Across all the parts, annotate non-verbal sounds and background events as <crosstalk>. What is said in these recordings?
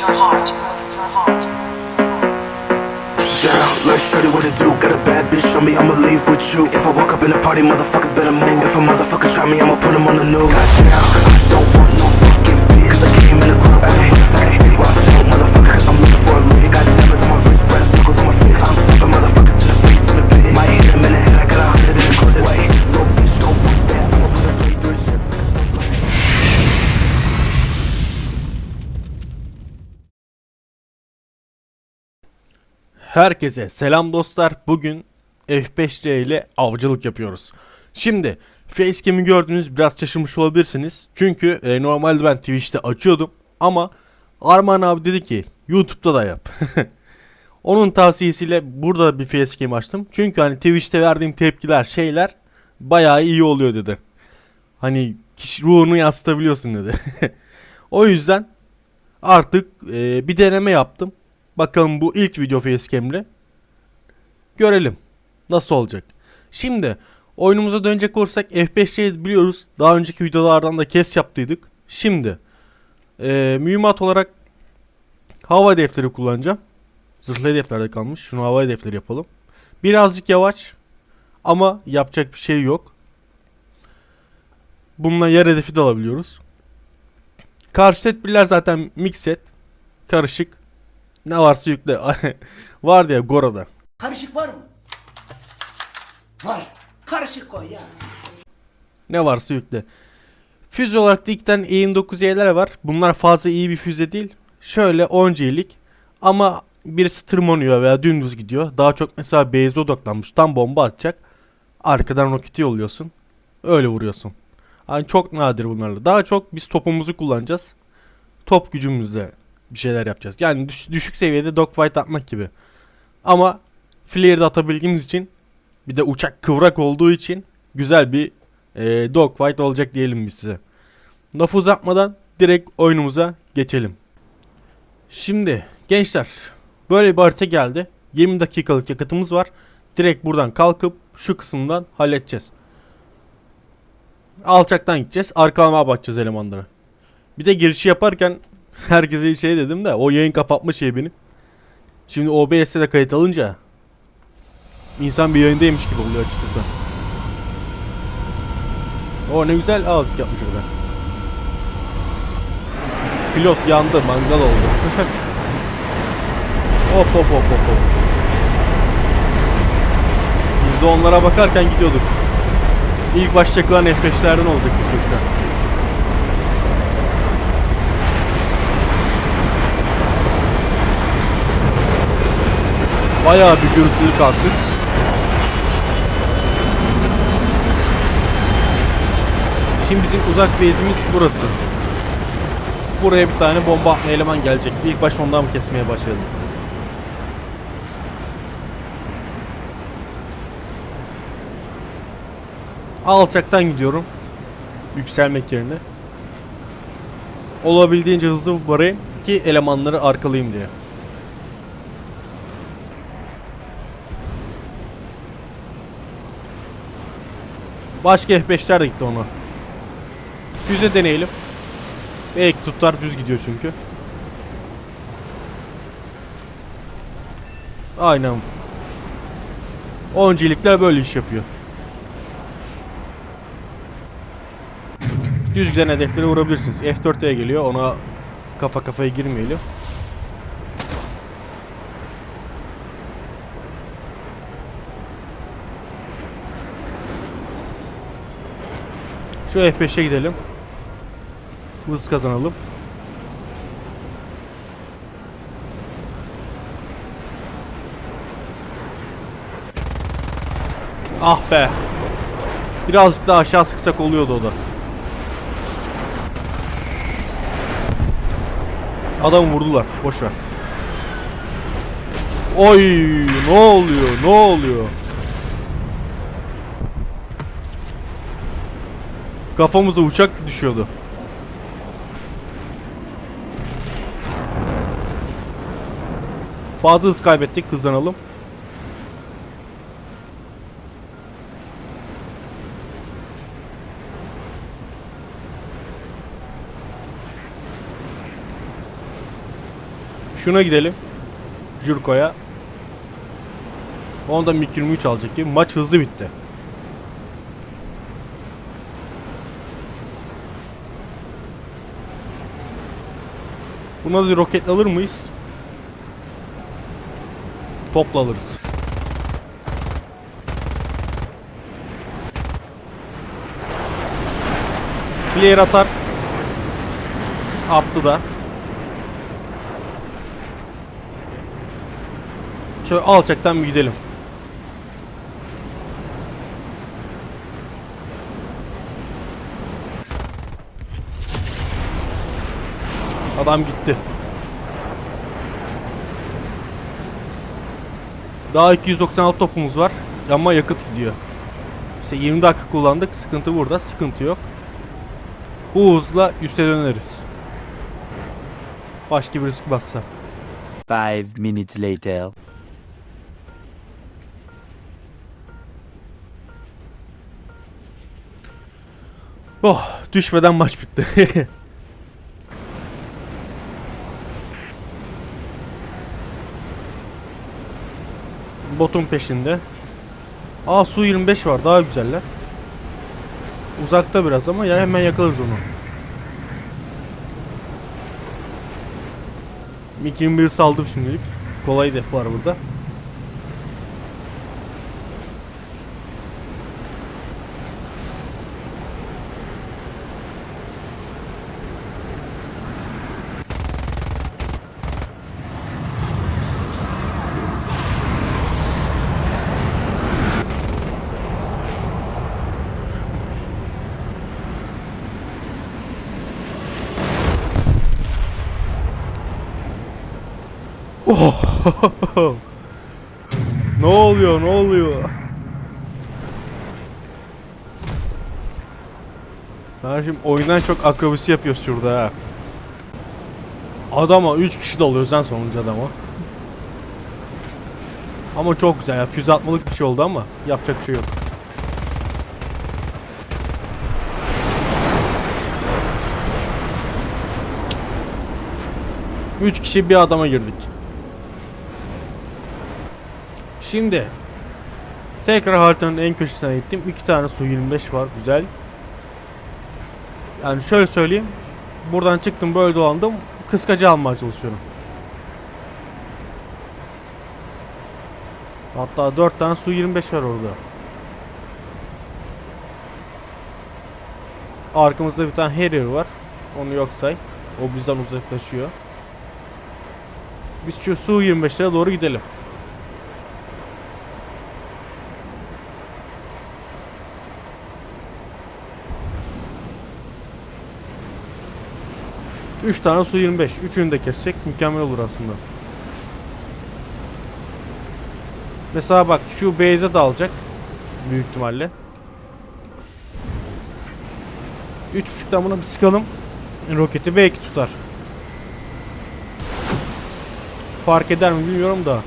your. Yeah, like shorty what to do? Got a bad bitch on me, I'ma leave with you. If I walk up in the party, motherfuckers better move. If a motherfucker try me, I'ma put him on the news. Goddamn, I don't want no fucking bitch. Cause I came in the club with a motherfucking bitch Watch out, motherfucker, cause I'm looking for a lick Got diamonds Herkese selam dostlar. Bugün F5C ile avcılık yapıyoruz. Şimdi facecam'i gördünüz biraz şaşırmış olabilirsiniz. Çünkü e, normalde ben Twitch'te açıyordum ama Arman abi dedi ki YouTube'da da yap. <laughs> Onun tavsiyesiyle burada bir facecam açtım. Çünkü hani Twitch'te verdiğim tepkiler şeyler bayağı iyi oluyor dedi. Hani kişi ruhunu yansıtabiliyorsun dedi. <laughs> o yüzden artık e, bir deneme yaptım. Bakalım bu ilk video facecam'le. Görelim. Nasıl olacak. Şimdi oyunumuza dönecek olursak F5'te biliyoruz. Daha önceki videolardan da kes yaptıydık. Şimdi eee mühimmat olarak hava hedefleri kullanacağım. Zırhlı hedeflerde kalmış. Şunu hava hedefleri yapalım. Birazcık yavaş ama yapacak bir şey yok. Bununla yer hedefi de alabiliyoruz. Karşı set birler zaten mix set. Karışık. Ne varsa yükle. <laughs> Vardı ya Gora'da. Karışık var mı? Var. Karışık koy ya. Ne varsa yükle. Füze olarak da iki tane E29Y'ler var. Bunlar fazla iyi bir füze değil. Şöyle 10C'lik ama birisi tırmanıyor veya dümdüz gidiyor. Daha çok mesela base'e odaklanmış. Tam bomba atacak. Arkadan roketi yolluyorsun. Öyle vuruyorsun. Yani çok nadir bunlarla. Daha çok biz topumuzu kullanacağız. Top gücümüzle bir şeyler yapacağız. Yani düş- düşük seviyede dogfight atmak gibi. Ama flare'de atabildiğimiz için bir de uçak kıvrak olduğu için güzel bir e, dogfight olacak diyelim biz size. Lafı uzatmadan direkt oyunumuza geçelim. Şimdi gençler böyle bir harita geldi. 20 dakikalık yakıtımız var. Direkt buradan kalkıp şu kısımdan halledeceğiz. Alçaktan gideceğiz. Arkalamaya bakacağız elemanlara. Bir de girişi yaparken herkese şey dedim de o yayın kapatma şey benim. Şimdi OBS'e de kayıt alınca insan bir yayındaymış gibi oluyor açıkçası. O ne güzel ağızlık yapmış orada. Pilot yandı, mangal oldu. <laughs> hop hop hop hop hop. Biz de onlara bakarken gidiyorduk. İlk başta çakılan F5'lerden olacaktık yoksa. Bayağı bir gürültülü kalktık. Şimdi bizim uzak base'imiz burası. Buraya bir tane bomba atma eleman gelecek. İlk baş ondan mı kesmeye başlayalım? Alçaktan gidiyorum. Yükselmek yerine. Olabildiğince hızlı varayım ki elemanları arkalayayım diye. Başka F5'ler de gitti ona. Füze deneyelim. Belki tutar düz gidiyor çünkü. Aynen. Oncelikler böyle iş yapıyor. Düz giden hedeflere vurabilirsiniz. F4'e geliyor ona kafa kafaya girmeyelim. Şu F5'e gidelim. Hız kazanalım. Ah be. Birazcık daha aşağı sıksak oluyordu o da. Adam vurdular. Boş ver. Oy, ne oluyor? Ne oluyor? Kafamıza uçak düşüyordu. Fazla hız kaybettik. Hızlanalım. Şuna gidelim. Jurko'ya. Onda MiG-23 alacak gibi. Maç hızlı bitti. Buna da roket alır mıyız? Topla alırız. Flare atar. Attı da. Şöyle alçaktan bir gidelim. Adam gitti. Daha 296 topumuz var ama yakıt gidiyor. İşte 20 dakika kullandık. Sıkıntı burada. Sıkıntı yok. Bu hızla üste döneriz. Başka bir risk bassa. Five minutes later. Oh düşmeden maç bitti. <laughs> Botun peşinde. Aa su 25 var daha güzeller. Uzakta biraz ama ya hemen yakalarız onu. MiG-21 saldım şimdilik. Kolay def var burada. Ne oluyor ne oluyor? Ben şimdi oyundan çok akrobasi yapıyoruz şurada ha. Adama 3 kişi dalıyoruz lan sonuncu adama. Ama çok güzel ya füze atmalık bir şey oldu ama yapacak bir şey yok. Üç kişi bir adama girdik. Şimdi tekrar haritanın en köşesine gittim. İki tane su 25 var. Güzel. Yani şöyle söyleyeyim. Buradan çıktım böyle dolandım. Kıskacı almaya çalışıyorum. Hatta 4 tane su 25 var orada. Arkamızda bir tane Harrier var. Onu yok say. O bizden uzaklaşıyor. Biz şu su 25'lere doğru gidelim. Üç tane su 25. Üçünü de kesecek. Mükemmel olur aslında. Mesela bak şu base'e dalacak. Büyük ihtimalle. Üç buçuktan buna bir sıkalım. Roketi belki tutar. Fark eder mi bilmiyorum da.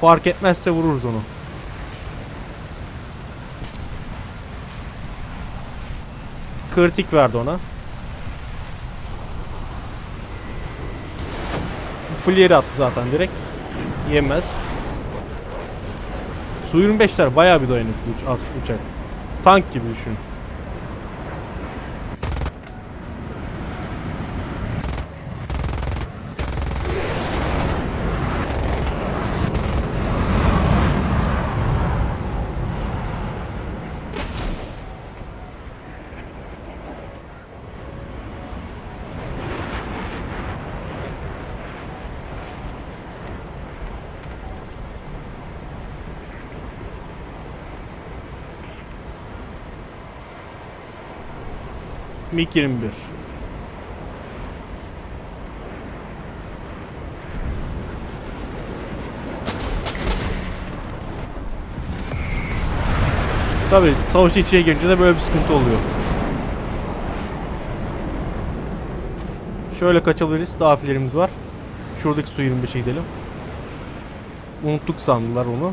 Fark etmezse vururuz onu. Kritik verdi ona. Full attı zaten direkt. Yemez. Su 25'ler bayağı bir dayanıklı uç az uçak. Tank gibi düşün. MiG 21. Tabi savaşın içine girince de böyle bir sıkıntı oluyor. Şöyle kaçabiliriz. Dafilerimiz var. Şuradaki su 25'e gidelim. Unuttuk sandılar onu.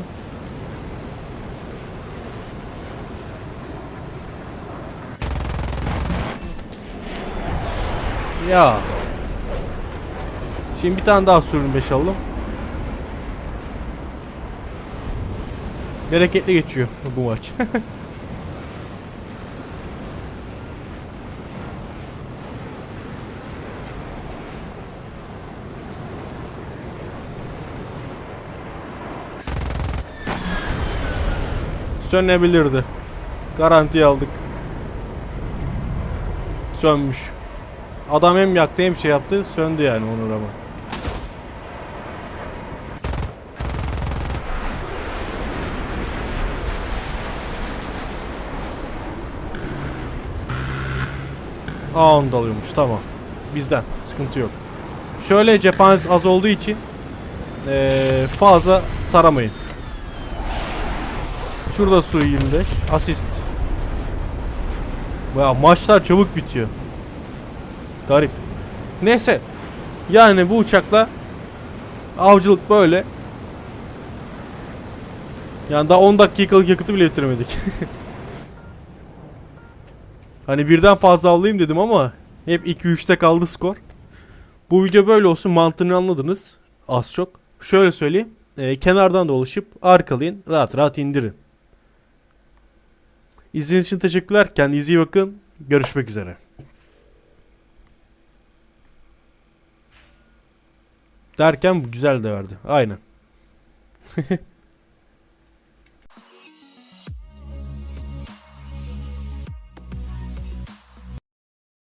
Ya. Şimdi bir tane daha sürüm 5 alalım. Bereketli geçiyor bu maç. <laughs> Sönebilirdi. Garanti aldık. Sönmüş. Adam hem yaktı hem şey yaptı. Söndü yani Onur ama. Aa onu da alıyormuş tamam. Bizden sıkıntı yok. Şöyle cephanesi az olduğu için eee, fazla taramayın. Şurada su 25 asist. Ya maçlar çabuk bitiyor. Garip. Neyse. Yani bu uçakla avcılık böyle. Yani daha 10 dakikalık yakıtı bile bitiremedik. <laughs> hani birden fazla alayım dedim ama hep 2-3'te kaldı skor. Bu video böyle olsun mantığını anladınız. Az çok. Şöyle söyleyeyim. Ee, kenardan dolaşıp arkalayın. Rahat rahat indirin. İzlediğiniz için teşekkürler. Kendinize iyi bakın. Görüşmek üzere. Derken güzel de verdi. Aynen. <laughs>